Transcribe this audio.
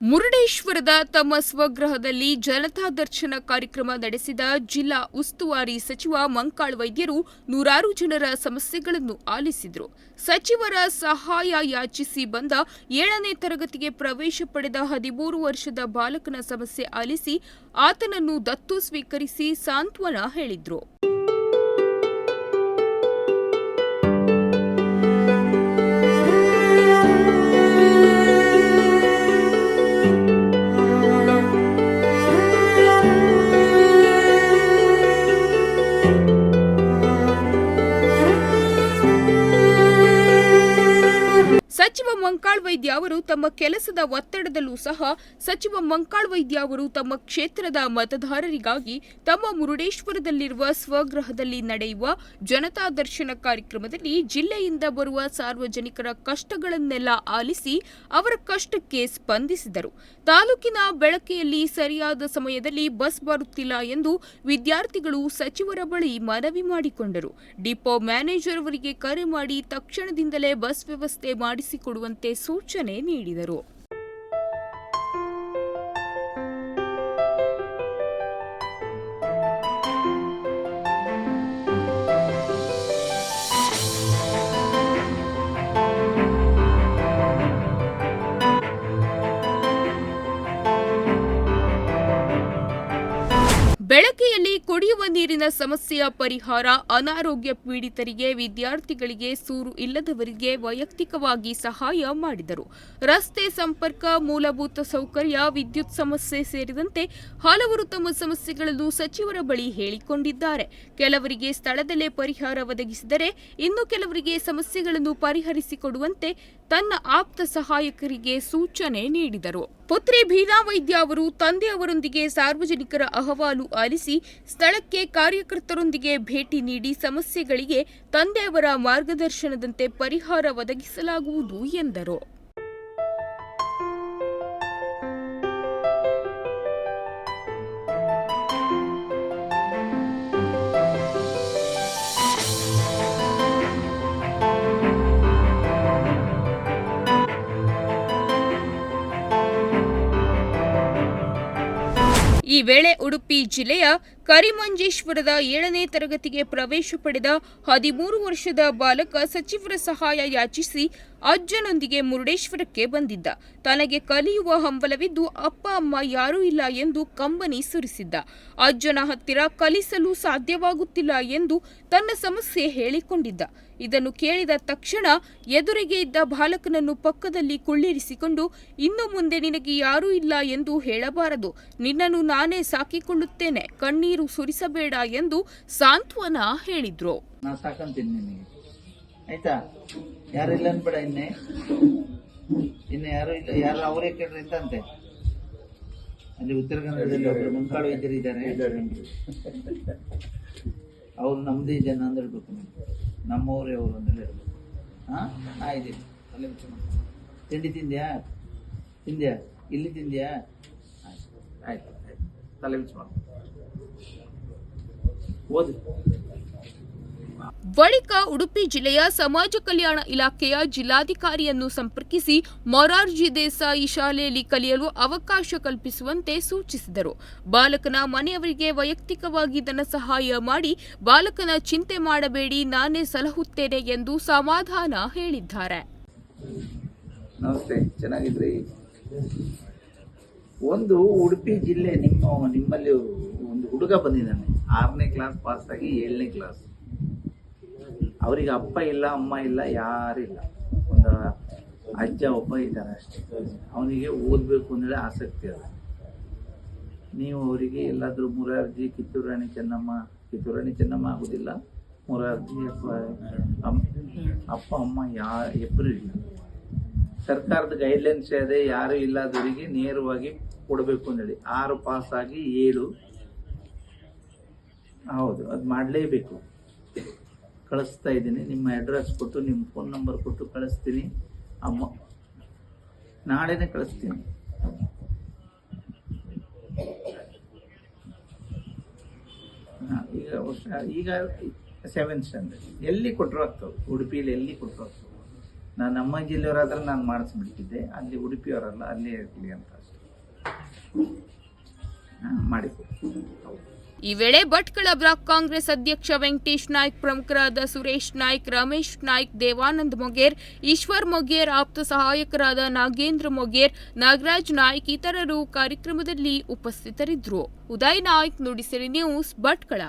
ಮುರುಡೇಶ್ವರದ ತಮ್ಮ ಸ್ವಗೃಹದಲ್ಲಿ ಜನತಾ ದರ್ಶನ ಕಾರ್ಯಕ್ರಮ ನಡೆಸಿದ ಜಿಲ್ಲಾ ಉಸ್ತುವಾರಿ ಸಚಿವ ಮಂಕಾಳ್ ವೈದ್ಯರು ನೂರಾರು ಜನರ ಸಮಸ್ಯೆಗಳನ್ನು ಆಲಿಸಿದರು. ಸಚಿವರ ಸಹಾಯ ಯಾಚಿಸಿ ಬಂದ ಏಳನೇ ತರಗತಿಗೆ ಪ್ರವೇಶ ಪಡೆದ ಹದಿಮೂರು ವರ್ಷದ ಬಾಲಕನ ಸಮಸ್ಯೆ ಆಲಿಸಿ ಆತನನ್ನು ದತ್ತು ಸ್ವೀಕರಿಸಿ ಸಾಂತ್ವನ ಹೇಳಿದ್ರು. ಸಚಿವ ಮಂಕಾಳ್ ವೈದ್ಯ ಅವರು ತಮ್ಮ ಕೆಲಸದ ಒತ್ತಡದಲ್ಲೂ ಸಹ ಸಚಿವ ಮಂಕಾಳ್ ವೈದ್ಯ ಅವರು ತಮ್ಮ ಕ್ಷೇತ್ರದ ಮತದಾರರಿಗಾಗಿ ತಮ್ಮ ಮುರುಡೇಶ್ವರದಲ್ಲಿರುವ ಸ್ವಗೃಹದಲ್ಲಿ ನಡೆಯುವ ಜನತಾ ದರ್ಶನ ಕಾರ್ಯಕ್ರಮದಲ್ಲಿ ಜಿಲ್ಲೆಯಿಂದ ಬರುವ ಸಾರ್ವಜನಿಕರ ಕಷ್ಟಗಳನ್ನೆಲ್ಲ ಆಲಿಸಿ ಅವರ ಕಷ್ಟಕ್ಕೆ ಸ್ಪಂದಿಸಿದರು. ತಾಲೂಕಿನ ಬೆಳಕೆಯಲ್ಲಿ ಸರಿಯಾದ ಸಮಯದಲ್ಲಿ ಬಸ್ ಬರುತ್ತಿಲ್ಲ ಎಂದು ವಿದ್ಯಾರ್ಥಿಗಳು ಸಚಿವರ ಬಳಿ ಮನವಿ ಮಾಡಿಕೊಂಡರು. ಡಿಪೋ ಮ್ಯಾನೇಜರ್ ಅವರಿಗೆ ಕರೆ ಮಾಡಿ ತಕ್ಷಣದಿಂದಲೇ ಬಸ್ ವ್ಯವಸ್ಥೆ ಮಾಡಿಸಿಕೊಡುವಂತೆ ಸೂಚನೆ ನೀಡಿದರು. ಬೆಳಕೆಯಲ್ಲಿ ಕುಡಿಯುವ ನೀರಿನ ಸಮಸ್ಯೆಯ ಪರಿಹಾರ, ಅನಾರೋಗ್ಯ ಪೀಡಿತರಿಗೆ ವಿದ್ಯಾರ್ಥಿಗಳಿಗೆ ಸೂರು ಇಲ್ಲದವರಿಗೆ ವೈಯಕ್ತಿಕವಾಗಿ ಸಹಾಯ ಮಾಡಿದರು. ರಸ್ತೆ ಸಂಪರ್ಕ, ಮೂಲಭೂತ ಸೌಕರ್ಯ, ವಿದ್ಯುತ್ ಸಮಸ್ಯೆ ಸೇರಿದಂತೆ ಹಲವರು ತಮ್ಮ ಸಮಸ್ಯೆಗಳನ್ನು ಸಚಿವರ ಬಳಿ ಹೇಳಿಕೊಂಡಿದ್ದಾರೆ. ಕೆಲವರಿಗೆ ಸ್ಥಳದಲ್ಲೇ ಪರಿಹಾರ ಒದಗಿಸಿದರೆ ಇನ್ನು ಕೆಲವರಿಗೆ ಸಮಸ್ಯೆಗಳನ್ನು ಪರಿಹರಿಸಿಕೊಡುವಂತೆ ತನ್ನ ಆಪ್ತ ಸಹಾಯಕರಿಗೆ ಸೂಚನೆ ನೀಡಿದರು. ಪುತ್ರಿ ಭೀನಾ ವೈದ್ಯ ಅವರು ತಂದೆಯವರೊಂದಿಗೆ ಸಾರ್ವಜನಿಕರ ಅಹವಾಲು ಆಲಿಸಿ ಸ್ಥಳಕ್ಕೆ ಕಾರ್ಯಕರ್ತರೊಂದಿಗೆ ಭೇಟಿ ನೀಡಿ ಸಮಸ್ಯೆಗಳಿಗೆ ತಂದೆಯವರ ಮಾರ್ಗದರ್ಶನದಂತೆ ಪರಿಹಾರ ಒದಗಿಸಲಾಗುವುದು ಎಂದರು. ಈ ವೇಳೆ ಉಡುಪಿ ಜಿಲ್ಲೆಯ ಕರಿಮಂಜೇಶ್ವರದ ಏಳನೇ ತರಗತಿಗೆ ಪ್ರವೇಶ ಪಡೆದ ಹದಿಮೂರು ವರ್ಷದ ಬಾಲಕ ಸಚಿವರ ಸಹಾಯ ಯಾಚಿಸಿ ಅಜ್ಜನೊಂದಿಗೆ ಮುರುಡೇಶ್ವರಕ್ಕೆ ಬಂದಿದ್ದ. ತನಗೆ ಕಲಿಯುವ ಹಂಬಲವಿದ್ದು ಅಪ್ಪ, ಅಮ್ಮ ಯಾರೂ ಇಲ್ಲ ಎಂದು ಕಂಬನಿ ಸುರಿಸಿದ್ದ. ಅಜ್ಜನ ಹತ್ತಿರ ಕಲಿಸಲು ಸಾಧ್ಯವಾಗುತ್ತಿಲ್ಲ ಎಂದು ತನ್ನ ಸಮಸ್ಯೆ ಹೇಳಿಕೊಂಡಿದ್ದ. ಇದನ್ನು ಕೇಳಿದ ತಕ್ಷಣ ಎದುರಿಗೆ ಇದ್ದ ಬಾಲಕನನ್ನು ಪಕ್ಕದಲ್ಲಿ ಕುಳ್ಳಿರಿಸಿಕೊಂಡು, ಇನ್ನು ಮುಂದೆ ನಿನಗೆ ಯಾರೂ ಇಲ್ಲ ಎಂದು ಹೇಳಬಾರದು. ನಿನ್ನನ್ನು ನಾನೇ ಸಾಕಿಕೊಳ್ಳುತ್ತೇನೆ. ಕಣ್ಣೀರು ಸುರಿಸಬೇಡ ಎಂದು ಸಾಂತ್ವನ ಹೇಳಿದ್ರು. ಆಯ್ತಾ? ಅನ್ಬೇಡ ಇನ್ನೆ? ಇನ್ನು ಯಾರು ಇಲ್ಲ? ಯಾರು ಅವರೇ ಅಂತಂತೆ. ಅಲ್ಲಿ ಉತ್ತರ ಕನ್ನಡದಲ್ಲಿ ಒಬ್ರು ಮುಂಕಾಳು ವೈದ್ಯರು ಇದ್ದಾರೆ ಅವ್ರು ನಮ್ದೇ ಜನ ಅಂತ ಹೇಳ್ಬೇಕು ನಮ್ಮವರೇ ಅವರು ಅಂತ ಹೇಳ್ಬೇಕು. ಹಾ? ಆಯ್ತು ಅಲ್ಲೇ ತಿಂಡಿ ತಿಂದ್ಯಾ? ತಿಂದ್ಯಾ? ಇಲ್ಲಿ ತಿಂದ್ಯಾ? ಆಯ್ತು. ಆಯ್ತು ತಲೆ ಬಿಚ್ಚು ಓದು. ಬಳಿಕ ಉಡುಪಿ ಜಿಲ್ಲೆಯ ಸಮಾಜ ಕಲ್ಯಾಣ ಇಲಾಖೆಯ ಜಿಲ್ಲಾಧಿಕಾರಿಯನ್ನು ಸಂಪರ್ಕಿಸಿ ಮೊರಾರ್ಜಿ ದೇಸಾಯಿ ಶಾಲೆಯಲ್ಲಿ ಕಲಿಯಲು ಅವಕಾಶ ಕಲ್ಪಿಸುವಂತೆ ಸೂಚಿಸಿದರು. ಬಾಲಕನ ಮನೆಯವರಿಗೆ ವೈಯಕ್ತಿಕವಾಗಿ ಧನ ಸಹಾಯ ಮಾಡಿ ಬಾಲಕನ ಚಿಂತೆ ಮಾಡಬೇಡಿ ನಾನೇ ಸಲಹುತ್ತೇನೆ ಎಂದು ಸಮಾಧಾನ ಹೇಳಿದ್ದಾರೆ. ನಮಸ್ತೆ ಚೆನ್ನಾಗಿದ್ರಿ ಒಂದು ಉಡುಪಿ ಜಿಲ್ಲೆ ನಿಮ್ಮ ನಿಮ್ಮಲ್ಲಿ ಒಂದು ಹುಡುಗ ಬಂದಿದ್ದಾನೆ. ಆರನೇ ಕ್ಲಾಸ್ ಪಾಸ್ ಆಗಿ ಏಳನೇ ಕ್ಲಾಸ್ ಅವರಿಗೆ ಅಪ್ಪ ಇಲ್ಲ, ಅಮ್ಮ ಇಲ್ಲ ಯಾರಿಲ್ಲ ಒಂದು ಅಜ್ಜ, ಒಬ್ಬ ಇದ್ದಾರೆ ಅಷ್ಟೇ. ಅವನಿಗೆ ಓದಬೇಕು ಅಂದರೆ ಆಸಕ್ತಿ ಅದ. ನೀವು ಅವರಿಗೆ ಎಲ್ಲಾದರೂ ಮುರಾರ್ಜಿ ಕಿತ್ತೂರು ರಾಣಿ ಚೆನ್ನಮ್ಮ ಕಿತ್ತೂರು ರಾಣಿ ಚೆನ್ನಮ್ಮ ಆಗೋದಿಲ್ಲ. ಮುರಾರ್ಜಿ, ಅಪ್ಪ ಅಮ್- ಅಪ್ಪ, ಅಮ್ಮ ಯಾ ಇಬ್ಬರು ಇಲ್ಲ. ಸರ್ಕಾರದ ಗೈಡ್ಲೈನ್ಸ್ ಅದೇ, ಯಾರು ಇಲ್ಲದವರಿಗೆ ನೇರವಾಗಿ ಕೊಡಬೇಕು ಅಂದೇಳಿ ಆರು ಪಾಸ್ ಆಗಿ ಏಳು. ಹೌದು, ಅದು ಮಾಡಲೇಬೇಕು. ಕಳಿಸ್ತಾ ಇದ್ದೀನಿ. ನಿಮ್ಮ ಅಡ್ರೆಸ್ ಕೊಟ್ಟು, ನಿಮ್ಮ ಫೋನ್ ನಂಬರ್ ಕೊಟ್ಟು ಕಳಿಸ್ತೀನಿ. ಅಮ್ಮ, ನಾಳೆನೇ ಕಳಿಸ್ತೀನಿ. ಈಗ ಈಗ ಸೆವೆಂತ್ ಸ್ಟ್ಯಾಂಡರ್ಡ್ ಎಲ್ಲಿ ಕೊಟ್ಟರು ಆಗ್ತವೆ. ಉಡುಪಿಯಲ್ಲಿ ಎಲ್ಲಿ ಕೊಟ್ಟರು ಆಗ್ತವೆ. ನಾನು ನಮ್ಮ ಜಿಲ್ಲೆಯವರಾದ್ರೆ ನಾನು ಮಾಡಿಸ್ಬಿಟ್ಟಿದ್ದೆ. ಅಲ್ಲಿ ಉಡುಪಿಯವರಲ್ಲ, ಅಲ್ಲೇ ಇರಲಿ ಅಂತ ಹಾಂ ಈ ವೇಳೆ ಭಟ್ಕಳ ಬ್ಲಾಕ್ ಕಾಂಗ್ರೆಸ್ ಅಧ್ಯಕ್ಷ ವೆಂಕಟೇಶ್ ನಾಯ್ಕ್ ಪ್ರಮುಖರಾದ ಸುರೇಶ್ ನಾಯ್ಕ್, ರಮೇಶ್ ನಾಯ್ಕ್, ದೇವಾನಂದ್ ಮೊಗೇರ್, ಈಶ್ವರ್ ಮೊಗೇರ್, ಆಪ್ತ ಸಹಾಯಕರಾದ ನಾಗೇಂದ್ರ ಮೊಗೇರ್, ನಾಗರಾಜ್ ನಾಯ್ಕ್ ಇತರರು ಕಾರ್ಯಕ್ರಮದಲ್ಲಿ ಉಪಸ್ಥಿತರಿದ್ದರು. ಉದಯ್ ನಾಯ್ಕ್, ನುಡಿಸಿರಿ ನ್ಯೂಸ್, ಭಟ್ಕಳ.